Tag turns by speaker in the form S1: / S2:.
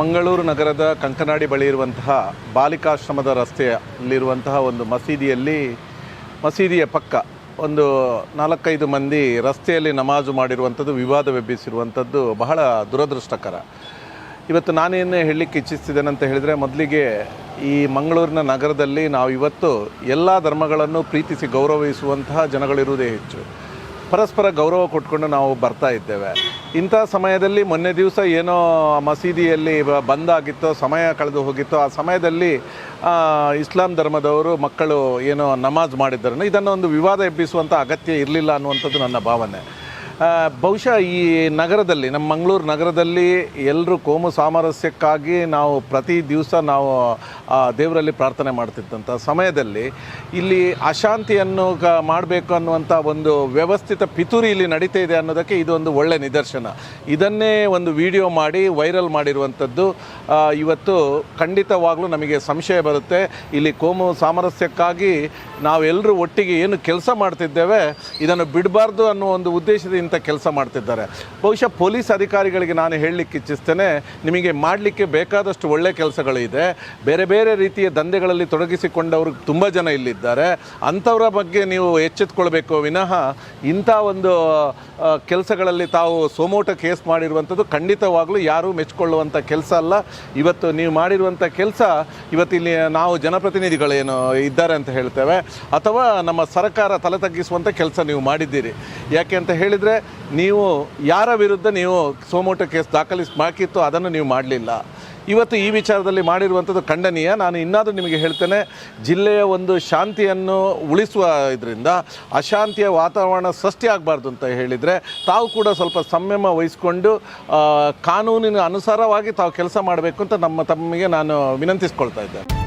S1: ಮಂಗಳೂರು ನಗರದ ಕಂಕನಾಡಿ ಬಳಿ ಇರುವಂತಹ ಬಾಲಿಕಾಶ್ರಮದ ರಸ್ತೆಯಲ್ಲಿರುವಂತಹ ಒಂದು ಮಸೀದಿಯಲ್ಲಿ, ಮಸೀದಿಯ ಪಕ್ಕ ಒಂದು ನಾಲ್ಕೈದು ಮಂದಿ ರಸ್ತೆಯಲ್ಲಿ ನಮಾಜು ಮಾಡಿರುವಂಥದ್ದು, ವಿವಾದವೆಬ್ಬಿಸಿರುವಂಥದ್ದು ಬಹಳ ದುರದೃಷ್ಟಕರ. ಇವತ್ತು ನಾನೇನು ಹೇಳಲಿಕ್ಕೆ ಇಚ್ಛಿಸ್ತಿದ್ದೇನೆ ಅಂತ ಹೇಳಿದರೆ, ಮೊದಲಿಗೆ ಈ ಮಂಗಳೂರಿನ ನಗರದಲ್ಲಿ ನಾವು ಇವತ್ತು ಎಲ್ಲ ಧರ್ಮಗಳನ್ನು ಪ್ರೀತಿಸಿ ಗೌರವಿಸುವಂತಹ ಜನಗಳಿರುವುದೇ ಹೆಚ್ಚು. ಪರಸ್ಪರ ಗೌರವ ಕೊಟ್ಕೊಂಡು ನಾವು ಬರ್ತಾ ಇದ್ದೇವೆ. ಇಂಥ ಸಮಯದಲ್ಲಿ ಮೊನ್ನೆ ದಿವಸ ಏನೋ ಮಸೀದಿಯಲ್ಲಿ ಬಂದಾಗಿತ್ತೋ, ಸಮಯ ಕಳೆದು ಹೋಗಿತ್ತೋ, ಆ ಸಮಯದಲ್ಲಿ ಇಸ್ಲಾಂ ಧರ್ಮದವರು ಮಕ್ಕಳು ಏನೋ ನಮಾಜ್ ಮಾಡಿದ್ದರನ್ನು ಇದನ್ನು ಒಂದು ವಿವಾದ ಎಬ್ಬಿಸುವಂಥ ಅಗತ್ಯ ಇರಲಿಲ್ಲ ಅನ್ನುವಂಥದ್ದು ನನ್ನ ಭಾವನೆ. ಬಹುಶಃ ಈ ನಗರದಲ್ಲಿ, ನಮ್ಮ ಮಂಗಳೂರು ನಗರದಲ್ಲಿ ಎಲ್ಲರೂ ಕೋಮು ಸಾಮರಸ್ಯಕ್ಕಾಗಿ ನಾವು ಪ್ರತಿ ದಿವಸ ನಾವು ದೇವರಲ್ಲಿ ಪ್ರಾರ್ಥನೆ ಮಾಡ್ತಿದ್ದಂಥ ಸಮಯದಲ್ಲಿ ಇಲ್ಲಿ ಅಶಾಂತಿಯನ್ನು ಕ, ಮಾಡಬೇಕು ಅನ್ನುವಂಥ ಒಂದು ವ್ಯವಸ್ಥಿತ ಪಿತೂರಿ ಇಲ್ಲಿ ನಡೀತಾ ಇದೆ ಅನ್ನೋದಕ್ಕೆ ಇದೊಂದು ಒಳ್ಳೆ ನಿದರ್ಶನ. ಇದನ್ನೇ ಒಂದು ವಿಡಿಯೋ ಮಾಡಿ, ವೈರಲ್ ಮಾಡಿರುವಂಥದ್ದು ಇವತ್ತು ಖಂಡಿತವಾಗಲೂ ನಮಗೆ ಸಂಶಯ ಬರುತ್ತೆ. ಇಲ್ಲಿ ಕೋಮು ಸಾಮರಸ್ಯಕ್ಕಾಗಿ ನಾವೆಲ್ಲರೂ ಒಟ್ಟಿಗೆ ಏನು ಕೆಲಸ ಮಾಡ್ತಿದ್ದೇವೆ, ಇದನ್ನು ಬಿಡಬಾರ್ದು ಅನ್ನೋ ಒಂದು ಉದ್ದೇಶದಿಂದ ಇಂಥ ಕೆಲಸ ಮಾಡ್ತಿದ್ದಾರೆ. ಬಹುಶಃ ಪೊಲೀಸ್ ಅಧಿಕಾರಿಗಳಿಗೆ ನಾನು ಹೇಳಲಿಕ್ಕೆ ಇಚ್ಛಿಸ್ತೇನೆ, ನಿಮಗೆ ಮಾಡಲಿಕ್ಕೆ ಬೇಕಾದಷ್ಟು ಒಳ್ಳೆ ಕೆಲಸಗಳು ಇದೆ ಬೇರೆ ಬೇರೆ ರೀತಿಯ ದಂಧೆಗಳಲ್ಲಿ ತೊಡಗಿಸಿಕೊಂಡವರು ತುಂಬ ಜನ ಇಲ್ಲಿದ್ದಾರೆ. ಅಂಥವರ ಬಗ್ಗೆ ನೀವು ಎಚ್ಚೆತ್ಕೊಳ್ಬೇಕು ವಿನಃ ಇಂಥ ಒಂದು ಕೆಲಸಗಳಲ್ಲಿ ತಾವು ಸೋಮೋಟ ಕೇಸ್ ಮಾಡಿರುವಂಥದ್ದು ಖಂಡಿತವಾಗ್ಲೂ ಯಾರೂ ಮೆಚ್ಚಿಕೊಳ್ಳುವಂಥ ಕೆಲಸ ಅಲ್ಲ. ಇವತ್ತು ನೀವು ಮಾಡಿರುವಂಥ ಕೆಲಸ, ಇವತ್ತಿಲ್ಲಿ ನಾವು ಜನಪ್ರತಿನಿಧಿಗಳೇನು ಇದ್ದಾರೆ ಅಂತ ಹೇಳ್ತೇವೆ. ಅಥವಾ ನಮ್ಮ ಸರ್ಕಾರ ತಲೆ ತಗ್ಗಿಸುವಂಥ ಕೆಲಸ ನೀವು ಮಾಡಿದ್ದೀರಿ. ಯಾಕೆ ಅಂತ ಹೇಳಿದರೆ, ನೀವು ಯಾರ ವಿರುದ್ಧ ನೀವು ಸೋಮೋಟ ಕೇಸ್ ದಾಖಲಿಸಿ ಹಾಕಿತ್ತು ಅದನ್ನು ನೀವು ಮಾಡಲಿಲ್ಲ. ಇವತ್ತು ಈ ವಿಚಾರದಲ್ಲಿ ಮಾಡಿರುವಂಥದ್ದು ಖಂಡನೀಯ. ನಾನು ಇನ್ನಾದರೂ ನಿಮಗೆ ಹೇಳ್ತೇನೆ, ಜಿಲ್ಲೆಯ ಒಂದು ಶಾಂತಿಯನ್ನು ಉಳಿಸುವ ಇದರಿಂದ ಅಶಾಂತಿಯ ವಾತಾವರಣ ಸೃಷ್ಟಿ ಆಗಬಾರ್ದು ಅಂತ ಹೇಳಿದರೆ ತಾವು ಕೂಡ ಸ್ವಲ್ಪ ಸಂಯಮ ವಹಿಸಿಕೊಂಡು ಕಾನೂನಿನ ಅನುಸಾರವಾಗಿ ತಾವು ಕೆಲಸ ಮಾಡಬೇಕು ಅಂತ ನಮ್ಮ ತಮ್ಮಿಗೆ ನಾನು ವಿನಂತಿಸ್ಕೊಳ್ತಾ ಇದ್ದೇನೆ.